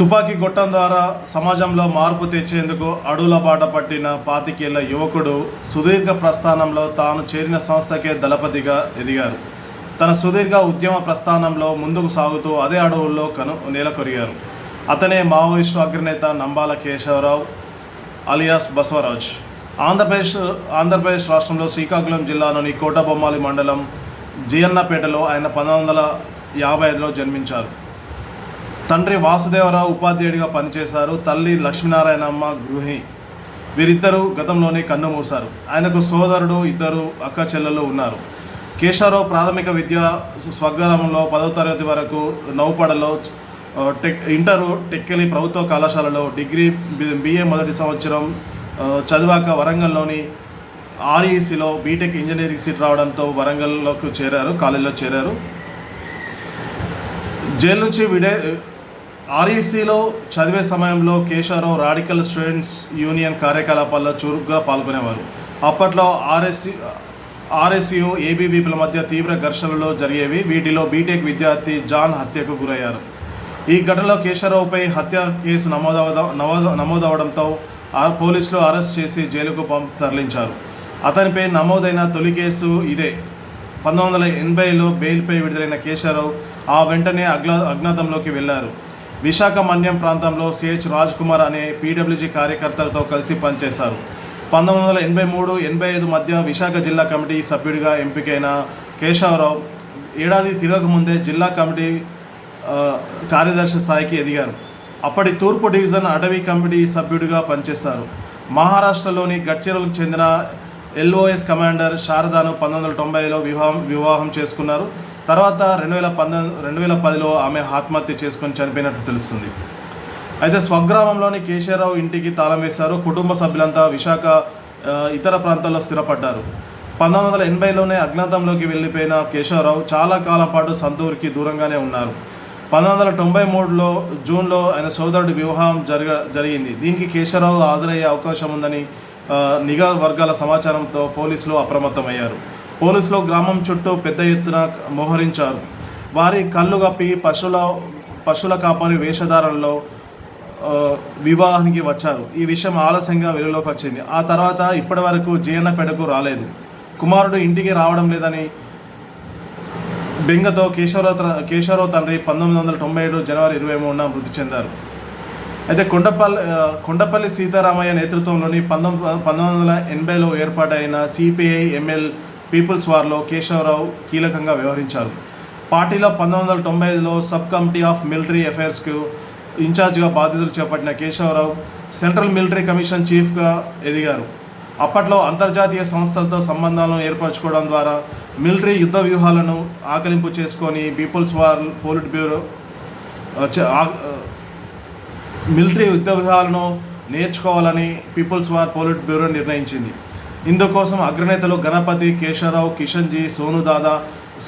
తుపాకీ గొట్టం ద్వారా సమాజంలో మార్పు తెచ్చేందుకు అడుగుల బాట పట్టిన పాతికేళ్ళ యువకుడు సుదీర్ఘ ప్రస్థానంలో తాను చేరిన సంస్థకే దళపతిగా ఎదిగారు. తన సుదీర్ఘ ఉద్యమ ప్రస్థానంలో ముందుకు సాగుతూ అదే అడవుల్లో కను నెలకొరిగారు అతనే మావోయిస్టు అగ్రనేత నంబాల కేశవరావు అలియాస్ బసవరాజ్. ఆంధ్రప్రదేశ్ ఆంధ్రప్రదేశ్ రాష్ట్రంలో శ్రీకాకుళం జిల్లాలోని కోటబొమ్మాలి మండలం జియన్నపేటలో ఆయన పంతొమ్మిది వందల యాభై ఐదులో జన్మించారు. తండ్రి వాసుదేవరావు ఉపాధ్యాయుడిగా పనిచేశారు. తల్లి లక్ష్మీనారాయణమ్మ గృహిణి. వీరిద్దరూ గతంలోనే కన్ను మూశారు. ఆయనకు సోదరుడు ఇద్దరు అక్క చెల్లెలు ఉన్నారు. కేశవరావు ప్రాథమిక విద్య స్వగ్రామంలో పదవ తరగతి వరకు నౌపడలో టెక్ ఇంటరు టెక్కలి ప్రభుత్వ కళాశాలలో డిగ్రీ బిఏ మొదటి సంవత్సరం చదివాక వరంగల్లోని ఆర్ఈసీలో బీటెక్ ఇంజనీరింగ్ సీట్ రావడంతో వరంగల్లోకి చేరారు కాలేజీలో చేరారు. జైలు నుంచి విడే ఆర్ఈసీలో చదివే సమయంలో కేశవరావు రాడికల్ స్టూడెంట్స్ యూనియన్ కార్యకలాపాల్లో చురుగ్గా పాల్గొనేవారు. అప్పట్లో ఆర్ఎస్సి ఆర్ఎస్యు ఏబీవీపీల మధ్య తీవ్ర ఘర్షణలు జరిగేవి. వీటిలో బీటెక్ విద్యార్థి జాన్ హత్యకు గురయ్యారు. ఈ ఘటనలో కేశవరావుపై హత్య కేసు నమోదవ నమోద నమోదవడంతో ఆ పోలీసులు అరెస్ట్ చేసి జైలుకు పంప్ తరలించారు. అతనిపై నమోదైన తొలి కేసు ఇదే. పంతొమ్మిది వందల ఎనభైలో బెయిల్పై విడుదలైన కేశవరావు ఆ వెంటనే అగ్లా అజ్ఞాతంలోకి వెళ్ళారు విశాఖ మన్యం ప్రాంతంలో సిహెచ్ రాజ్ కుమార్ అనే పీడబ్ల్యూజీ కార్యకర్తలతో కలిసి పనిచేశారు. పంతొమ్మిది వందల ఎనభై మూడు ఎనభై ఐదు మధ్య విశాఖ జిల్లా కమిటీ సభ్యుడిగా ఎంపికైన కేశవరావు ఏడాది తిరగకముందే జిల్లా కమిటీ కార్యదర్శి స్థాయికి ఎదిగారు. అప్పటి తూర్పు డివిజన్ అటవీ కమిటీ సభ్యుడిగా పనిచేశారు. మహారాష్ట్రలోని గడ్చిరలకు చెందిన ఎల్ఓఎస్ కమాండర్ శారదాను పంతొమ్మిది వందల తొంభైలో వివాహం వివాహం చేసుకున్నారు. తర్వాత రెండు వేల పంతొమ్మిది రెండు వేల పదిలో ఆమె ఆత్మహత్య చేసుకొని చనిపోయినట్టు తెలుస్తుంది. అయితే స్వగ్రామంలోని కేశవరావు ఇంటికి తాళం వేశారు. కుటుంబ సభ్యులంతా విశాఖ ఇతర ప్రాంతాల్లో స్థిరపడ్డారు. పంతొమ్మిది వందల ఎనభైలోనే అజ్ఞాతంలోకి వెళ్ళిపోయిన కేశవరావు చాలా కాలం పాటు సంతూర్కి దూరంగానే ఉన్నారు. పంతొమ్మిది వందల తొంభై మూడులో జూన్లో ఆయన సోదరుడి వివాహం జరగ జరిగింది. దీనికి కేశవరావు హాజరయ్యే అవకాశం ఉందని నిఘా వర్గాల సమాచారంతో పోలీసులు అప్రమత్తమయ్యారు. పోలీసులు గ్రామం చుట్టూ పెద్ద ఎత్తున మోహరించారు. వారి కళ్ళు కప్పి పశువుల పశువుల కాపరి వేషధారణలో వివాహానికి వచ్చారు. ఈ విషయం ఆలస్యంగా వెలుగులోకి వచ్చింది. ఆ తర్వాత ఇప్పటి వరకు జీర్ణపేటకు రాలేదు. కుమారుడు ఇంటికి రావడం లేదని బెంగతో కేశవరావు కేశవరావు తండ్రి పంతొమ్మిది వందల తొంభై ఏడు జనవరి ఇరవై మూడున మృతి చెందారు. అయితే కొండపల్లి కొండపల్లి సీతారామయ్య నేతృత్వంలోని పంతొమ్మిది పంతొమ్మిది వందల ఎనభైలో ఏర్పాటైన సిపిఐ ఎంఎల్ పీపుల్స్ వార్లో కేశవరావు కీలకంగా వ్యవహరించారు. పార్టీలో పంతొమ్మిది వందల తొంభై ఐదులో సబ్ కమిటీ ఆఫ్ మిలిటరీ అఫైర్స్కు ఇన్ఛార్జ్గా బాధ్యతలు చేపట్టిన కేశవరావు సెంట్రల్ మిలిటరీ కమిషన్ చీఫ్గా ఎదిగారు. అప్పట్లో అంతర్జాతీయ సంస్థలతో సంబంధాలను ఏర్పరచుకోవడం ద్వారా మిలిటరీ యుద్ధ వ్యూహాలను ఆకలింపు చేసుకొని people's war politburo military యుద్ధ వ్యూహాలను నేర్చుకోవాలని పీపుల్స్ వార్ పోలిట్ బ్యూరో నిర్ణయించింది. ఇందుకోసం అగ్రనేతలు గణపతి కేశవరావు కిషన్జీ సోనుదాదా సోను దాదా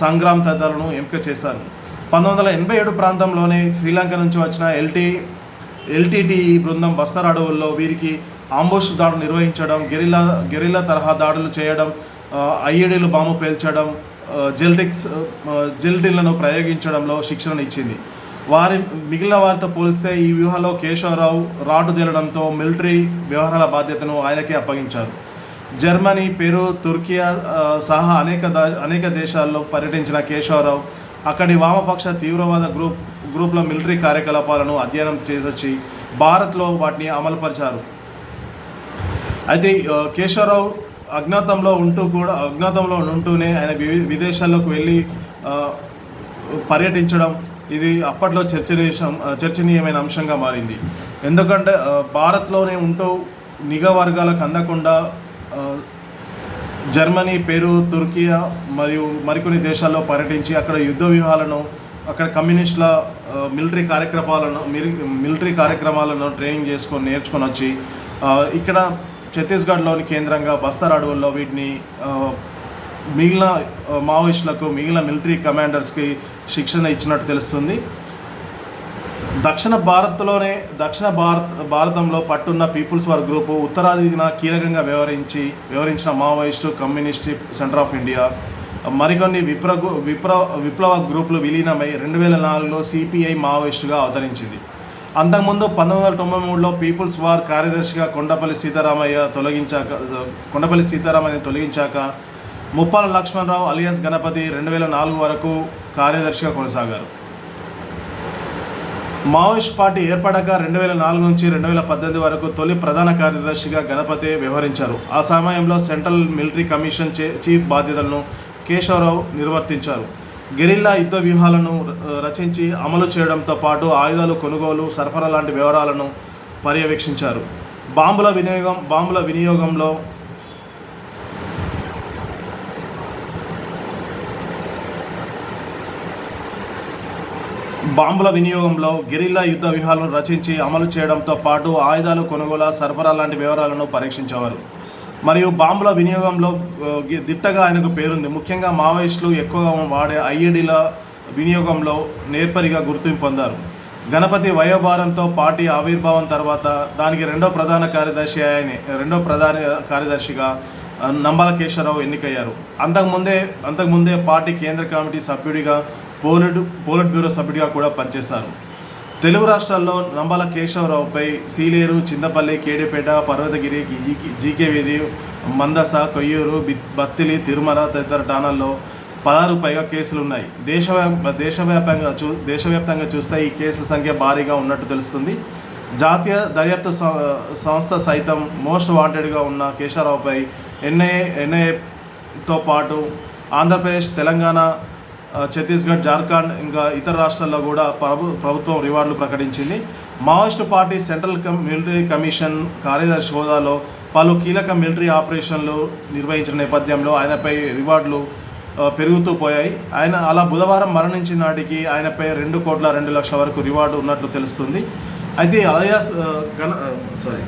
సంగ్రామ్ తదితరులను ఎంపిక చేశారు. పంతొమ్మిది వందల ఎనభై ఏడు ప్రాంతంలోనే శ్రీలంక నుంచి వచ్చిన ఎల్టీ ఎల్టీటీఈ బృందం బస్తర్ అడవుల్లో వీరికి ఆంబోష్ దాడులు నిర్వహించడం గెరిలా గెరిలా తరహా దాడులు చేయడం ఐఏడీలు ఐఈడీలు బాంబు పేల్చడం జెల్టిక్స్ జెల్టిన్లను ప్రయోగించడంలో శిక్షణ ఇచ్చింది. వారి మిగిలిన వారితో పోలిస్తే ఈ వ్యూహంలో కేశవరావు రాటు తేలడంతో మిలిటరీ వ్యవహారాల బాధ్యతను ఆయనకే అప్పగించారు. జర్మనీ పెరు తుర్కియా సహా అనేక అనేక దేశాల్లో పర్యటించిన కేశవరావు అక్కడి వామపక్ష తీవ్రవాద గ్రూప్ గ్రూప్ల మిలిటరీ కార్యకలాపాలను అధ్యయనం చేసొచ్చి భారత్లో వాటిని అమలుపరిచారు. అయితే కేశవరావు అజ్ఞాతంలో ఉంటూ కూడా అజ్ఞాతంలో ఉంటూనే ఆయన వి- విదేశాల్లోకి వెళ్ళి పర్యటించడం ఇది అప్పట్లో చర్చనీయం చర్చనీయమైన అంశంగా మారింది. ఎందుకంటే భారత్లోనే ఉంటూ నిఘా వర్గాలకు అందకుండా జర్మనీ పెరు తుర్కియా మరియు మరికొన్ని దేశాల్లో పర్యటించి అక్కడ యుద్ధ వ్యూహాలను అక్కడ కమ్యూనిస్టుల మిలిటరీ కార్యక్రమాలను మిలి- మిలిటరీ కార్యక్రమాలను ట్రైనింగ్ చేసుకొని నేర్చుకొని వచ్చి ఇక్కడ ఛత్తీస్గఢ్లోని కేంద్రంగా బస్తర్ అడవుల్లో వీటిని మిగిలిన మావోయిస్టులకు మిగిలిన మిలిటరీ కమాండర్స్కి శిక్షణ ఇచ్చినట్టు తెలుస్తుంది. దక్షిణ భారత్లోనే దక్షిణ భారత్ భారతంలో పట్టున్న పీపుల్స్ వార్ గ్రూపు ఉత్తరాదిన కీలకంగా వ్యవహరించి వ్యవహరించిన Maoist communist centre of India మరికొన్ని విప్ర విప్ర విప్లవ గ్రూపులు విలీనమై రెండు వేల నాలుగులో సిపిఐ మావోయిస్టుగా అవతరించింది. అంతకుముందు పంతొమ్మిది వందల తొంభై మూడులో పీపుల్స్ వార్ కార్యదర్శిగా కొండపల్లి సీతారామయ్య తొలగించాక కొండపల్లి సీతారామయ్యని తొలగించాక ముప్పాల లక్ష్మణరావు అలియాస్ గణపతి రెండు వేల నాలుగు వరకు కార్యదర్శిగా కొనసాగారు. మావోయిస్ట్ పార్టీ ఏర్పడక రెండు వేల నాలుగు నుంచి రెండు వేల పద్దెనిమిది వరకు తొలి ప్రధాన కార్యదర్శిగా గణపతి వ్యవహరించారు. ఆ సమయంలో సెంట్రల్ మిలిటరీ కమిషన్ చే- చీఫ్ బాధ్యతలను కేశవరావు నిర్వర్తించారు. గెరిల్లా యుద్ధ వ్యూహాలను రచించి అమలు చేయడంతో పాటు ఆయుధాలు కొనుగోలు సరఫరా లాంటి వివరాలను పర్యవేక్షించారు. బాంబుల వినియోగం బాంబుల వినియోగంలో బాంబుల వినియోగంలో గెరిల్లా యుద్ధ వ్యూహాలను రచించి అమలు చేయడంతో పాటు ఆయుధాలు కొనుగోలు సరఫరా లాంటి వివరాలను పరీక్షించేవారు. మరియు బాంబుల వినియోగంలో దిట్టగా ఆయనకు పేరుంది. ముఖ్యంగా మావోయిస్టులు ఎక్కువగా వాడే ఐఈడీల వినియోగంలో నేర్పరిగా గుర్తింపు పొందారు. గణపతి వయోభారంతో పార్టీ ఆవిర్భావం తర్వాత దానికి రెండో ప్రధాన కార్యదర్శి ఆయన రెండో ప్రధాన కార్యదర్శిగా నంబల కేశవరావు ఎన్నికయ్యారు. అంతకుముందే అంతకుముందే పార్టీ కేంద్ర కమిటీ సభ్యుడిగా పోలిట్ పోలిట్ బ్యూరో సభ్యుడిగా కూడా పనిచేశారు. తెలుగు రాష్ట్రాల్లో Nambala కేశవరావుపై Sileru Chintapalli Kedipeta Parvathagiri G K- G K Mandasa Koyyuru Battili Tirumala తదితర ఠాణాల్లో పదహారు పైగా కేసులు ఉన్నాయి దేశవ్యాప దేశవ్యాప్తంగా చూ దేశవ్యాప్తంగా చూస్తే ఈ కేసుల సంఖ్య భారీగా ఉన్నట్టు తెలుస్తుంది. జాతీయ దర్యాప్తు సంస్థ సైతం మోస్ట్ వాంటెడ్గా ఉన్న కేశవరావుపై ఎన్ఐఏ ఎన్ఐఏతో పాటు ఆంధ్రప్రదేశ్ తెలంగాణ ఛత్తీస్గఢ్ జార్ఖండ్ ఇంకా ఇతర రాష్ట్రాల్లో కూడా ప్రభు ప్రభుత్వం రివార్డులు ప్రకటించింది. Maoist party central military commission కార్యదర్శి హోదాలో పలు కీలక మిలిటరీ ఆపరేషన్లు నిర్వహించిన నేపథ్యంలో ఆయనపై రివార్డులు పెరుగుతూ పోయాయి. ఆయన అలా బుధవారం మరణించిన నాటికి ఆయనపై రెండు కోట్ల రెండు లక్షల వరకు రివార్డు ఉన్నట్లు తెలుస్తుంది. అయితే అలియాస్ గణ సారీ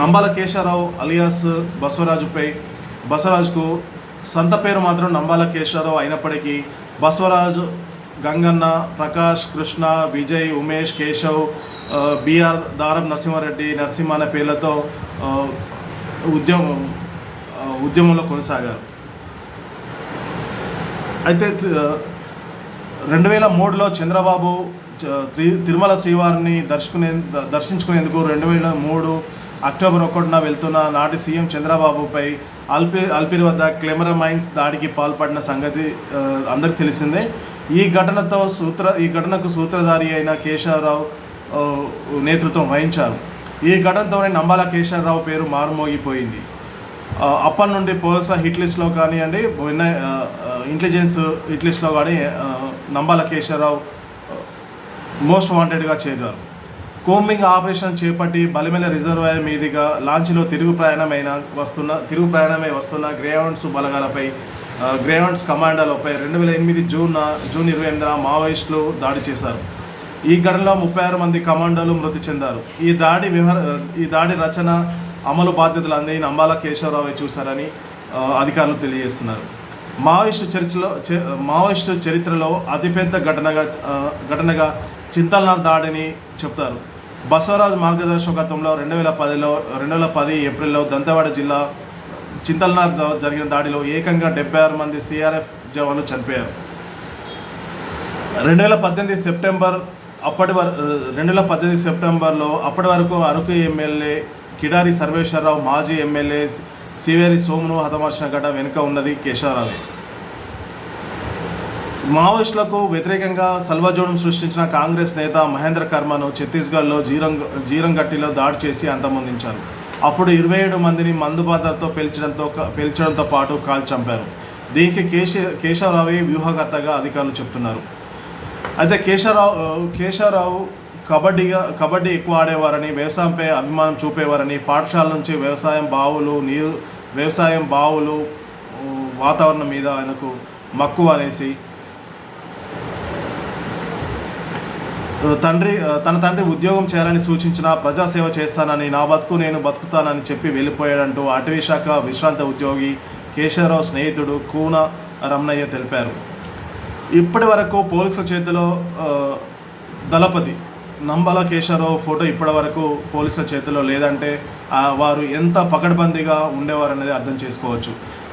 నంబాల కేశారావు అలియాస్ బసవరాజుపై బసవరాజుకు సంత పేరు మాత్రం నంబాల కేశారావు అయినప్పటికీ బసవరాజు గంగన్న ప్రకాష్ కృష్ణ విజయ్ ఉమేష్ కేశవ్ బిఆర్ దారం నరసింహారెడ్డి నరసింహ అనే పేర్లతో ఉద్యమం ఉద్యమంలో కొనసాగారు. అయితే రెండు వేల మూడులో చంద్రబాబు తిరుమల శ్రీవారిని దర్శకునే దర్శించుకునేందుకు రెండు వేల మూడు అక్టోబర్ ఒకటిన వెళ్తున్న నాటి సీఎం చంద్రబాబుపై అల్పి అల్పిరి వద్ద క్లెమరా మైన్స్ దాడికి పాల్పడిన సంగతి అందరికి అందరికీ తెలిసిందే. ఈ ఘటనతో సూత్ర ఈ ఘటనకు సూత్రధారి అయిన కేశవరావు నేతృత్వం వహించారు. ఈ ఘటనతోనే నంబాల కేశవరావు పేరు మారుమోగిపోయింది. అప్పటి నుండి పోలీసుల హిట్ లిస్ట్లో కానివ్వండి ఇంటెలిజెన్స్ హిట్ లిస్ట్లో కానీ నంబాల కేశవరావు మోస్ట్ వాంటెడ్గా చేరారు. కోంబింగ్ ఆపరేషన్ చేపట్టి బలిమెల రిజర్వాయర్ మీదుగా లాంచ్లో తిరుగు ప్రయాణమైన వస్తున్న తిరుగు ప్రయాణమై వస్తున్న గ్రేవండ్స్ బలగాలపై గ్రేవండ్స్ గ్రేహౌండ్స్ కమాండర్లపై రెండు వేల ఎనిమిది జూన్ జూన్ ఇరవై ఎనిమిదిన మావోయిస్టులు దాడి చేశారు. ఈ ఘటనలో ముప్పై ఆరు మంది కమాండోలు మృతి చెందారు. ఈ దాడి వివర ఈ దాడి రచన అమలు బాధ్యతలన్నీ నంబాల కేశవరావు చూశారని అధికారులు తెలియజేస్తున్నారు. మావోయిస్టు చరిత్రలో మావోయిస్టు చరిత్రలో అతిపెద్ద ఘటనగా ఘటనగా చింతల్నార్ దాడిని చెప్తారు. బసవరాజ్ మార్గదర్శకత్వంలో రెండు వేల పదిలో రెండు వేల పది ఏప్రిల్లో దంతవాడ జిల్లా చింతల్నాథ్ జరిగిన దాడిలో ఏకంగా డెబ్బై ఆరు మంది సిఆర్ఎఫ్ జవాన్లు చనిపోయారు. రెండు వేల పద్దెనిమిది సెప్టెంబర్ అప్పటి వర రెండు వేల పద్దెనిమిది సెప్టెంబర్లో అప్పటి వరకు అరకు ఎమ్మెల్యే కిడారి సర్వేశ్వరరావు మాజీ ఎమ్మెల్యే సివేరి సోమును హతమార్చిన ఘట వెనుక ఉన్నది కేశవరావు. మావోయిస్టులకు వ్యతిరేకంగా సల్వజోడం సృష్టించిన కాంగ్రెస్ నేత మహేంద్ర కర్మను ఛత్తీస్గఢ్లో జీరంగ్ జీరంగట్టిలో దాడి చేసి అంతమొందించారు. అప్పుడు ఇరవై ఏడు మందిని మందుబాధలతో పేల్చడంతో పేల్చడంతో పాటు కాల్ చంపారు. దీనికి కేశ కేశవరావు వ్యూహకర్తగా అధికారులు చెప్తున్నారు. అయితే కేశవరావు కేశవరావు కబడ్డీగా కబడ్డీ ఎక్కువ ఆడేవారని వ్యవసాయంపై అభిమానం చూపేవారని పాఠశాల నుంచి వ్యవసాయం బావులు నీరు వ్యవసాయం బావులు వాతావరణం మీద ఆయనకు మక్కువ అనేసి తండ్రి తన తండ్రి ఉద్యోగం చేయాలని సూచించిన ప్రజాసేవ చేస్తానని నా బతుకు నేను బతుకుతానని చెప్పి వెళ్ళిపోయాడంటూ అటవీ శాఖ విశ్రాంత ఉద్యోగి కేశవరావు స్నేహితుడు కూన రమణయ్య తెలిపారు. ఇప్పటి వరకు పోలీసుల చేతిలో దళపతి నంబల కేశవరావు ఫోటో ఇప్పటి వరకు పోలీసుల చేతిలో లేదంటే వారు ఎంత పకడ్బందీగా ఉండేవారనేది అర్థం చేసుకోవచ్చు.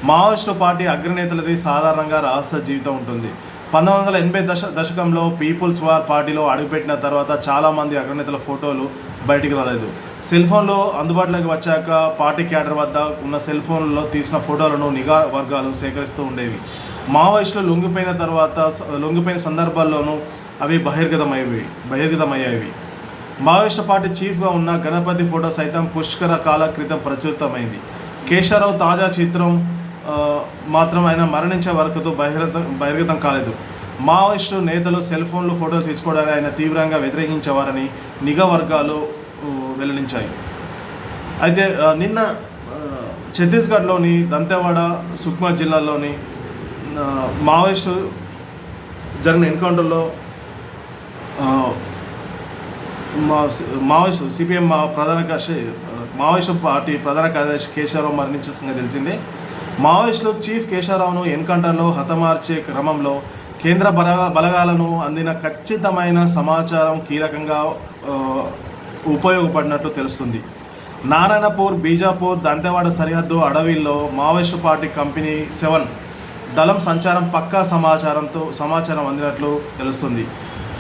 మావోయిస్టు పార్టీ అగ్రనేతలది సాధారణంగా రహస్య జీవితం ఉంటుంది. పంతొమ్మిది వందల ఎనభై దశ దశకంలో పీపుల్స్ వార్ పార్టీలో అడుగుపెట్టిన తర్వాత చాలామంది అగ్రనేతల ఫోటోలు బయటికి రాలేదు. సెల్ ఫోన్లో అందుబాటులోకి వచ్చాక పార్టీ క్యాడర్ వద్ద ఉన్న సెల్ ఫోన్లో తీసిన ఫోటోలను నిఘా వర్గాలు సేకరిస్తూ ఉండేవి. మావోయిస్టులు లొంగిపోయిన తర్వాత లొంగిపోయిన సందర్భాల్లోనూ అవి బహిర్గతమయ్యేవి బహిర్గతమయ్యేవి. మావోయిస్టు పార్టీ చీఫ్గా ఉన్న గణపతి ఫోటో సైతం పుష్కర కాల క్రితం ప్రచురితమైంది. కేశవరావు తాజా చిత్రం మాత్రం ఆయన మరణించే వరకు బహిర్గతం బహిర్గతం కాలేదు. మావోయిస్టు నేతలు సెల్ ఫోన్లు ఫోటోలు తీసుకోవడానికి ఆయన తీవ్రంగా వ్యతిరేకించేవారని నిఘా వర్గాలు వెల్లడించాయి. అయితే నిన్న ఛత్తీస్గఢ్లోని దంతెవాడ సుక్మా జిల్లాలోని మావోయిస్టు జరిగిన ఎన్కౌంటర్లో మా మావోయిస్టు సిపిఎం మా ప్రధాన కార్యదర్శి మావోయిస్టు పార్టీ ప్రధాన కార్యదర్శి కేశవరావు మరణించిన సంగతి తెలిసిందే. మావోయిస్టులు చీఫ్ కేశవరావును ఎన్కౌంటర్లో హతమార్చే క్రమంలో కేంద్ర బల బలగాలను అందిన ఖచ్చితమైన సమాచారం కీలకంగా ఉపయోగపడినట్లు తెలుస్తుంది. నారాయణపూర్ బీజాపూర్ దంతెవాడ సరిహద్దు అడవిల్లో మావోయిస్టు పార్టీ కంపెనీ సెవెన్ దళం సంచారం పక్కా సమాచారంతో సమాచారం అందినట్లు తెలుస్తుంది.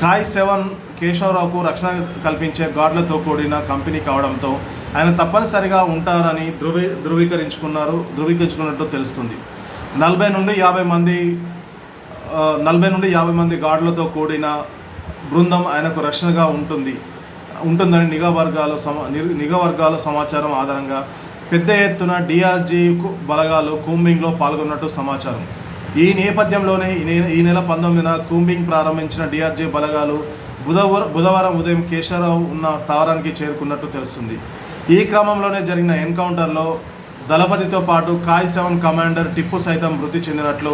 కాయ్ సెవెన్ కేశవరావుకు రక్షణ కల్పించే గార్డులతో కూడిన కంపెనీ కావడంతో ఆయన తప్పనిసరిగా ఉంటారని ధృవీ ధృవీకరించుకున్నారు ధృవీకరించుకున్నట్టు తెలుస్తుంది. నలభై నుండి యాభై మంది నలభై నుండి యాభై మంది గార్డులతో కూడిన బృందం ఆయనకు రక్షణగా ఉంటుంది. ఉంటుందని నిఘా వర్గాలు సమా నిఘా వర్గాల సమాచారం ఆధారంగా పెద్ద ఎత్తున డిఆర్జీ బలగాలు కూంబింగ్లో పాల్గొన్నట్టు సమాచారం. ఈ నేపథ్యంలోనే ఈ ఈ నెల పంతొమ్మిదిన కూంబింగ్ ప్రారంభించిన డిఆర్జీ బలగాలు బుధవారం బుధవారం ఉదయం కేశవరావు ఉన్న స్థావరానికి చేరుకున్నట్టు తెలుస్తుంది. ఈ క్రమంలోనే జరిగిన ఎన్కౌంటర్లో దళపతితో పాటు కాయ్ సెవెన్ కమాండర్ టిప్పు సైతం మృతి చెందినట్లు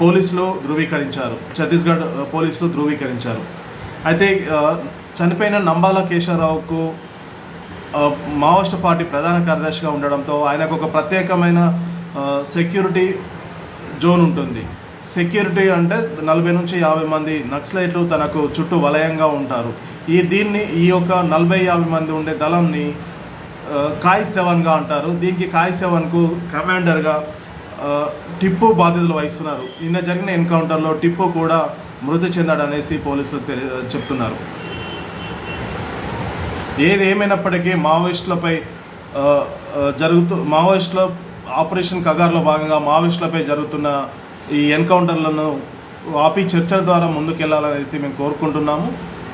పోలీసులు ధృవీకరించారు. ఛత్తీస్గఢ్ పోలీసులు ధృవీకరించారు. అయితే చనిపోయిన నంబాల కేశవరావుకు మావోయిస్ట్ పార్టీ ప్రధాన కార్యదర్శిగా ఉండడంతో ఆయనకు ఒక ప్రత్యేకమైన సెక్యూరిటీ జోన్ ఉంటుంది. సెక్యూరిటీ అంటే నలభై నుంచి యాభై మంది నక్సలైట్లు తనకు చుట్టూ వలయంగా ఉంటారు. ఈ దీన్ని ఈ యొక్క నలభై యాభై మంది ఉండే దళంని కాయ్ సెవెన్గా అంటారు. దీనికి కాయ్ సెవెన్కు కమాండర్గా టిప్పు బాధ్యతలు వహిస్తున్నారు. నిన్న జరిగిన ఎన్కౌంటర్లో టిప్పు కూడా మృతి చెందాడనేసి పోలీసులు చెప్తున్నారు. ఏది ఏమైనప్పటికీ మావోయిస్టులపై జరుగుతూ మావోయిస్టుల ఆపరేషన్ కగార్లో భాగంగా మావోయిస్టులపై జరుగుతున్న ఈ ఎన్కౌంటర్లను ఆపి చర్చల ద్వారా ముందుకెళ్ళాలని అయితే మేము కోరుకుంటున్నాము.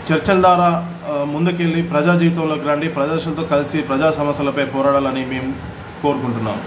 చర్చల ద్వారా ముందుకెళ్ళి ప్రజా జీవితంలోకి రండి ప్రజలతో కలిసి ప్రజా సమస్యలపై పోరాడాలని మేము కోరుకుంటున్నాము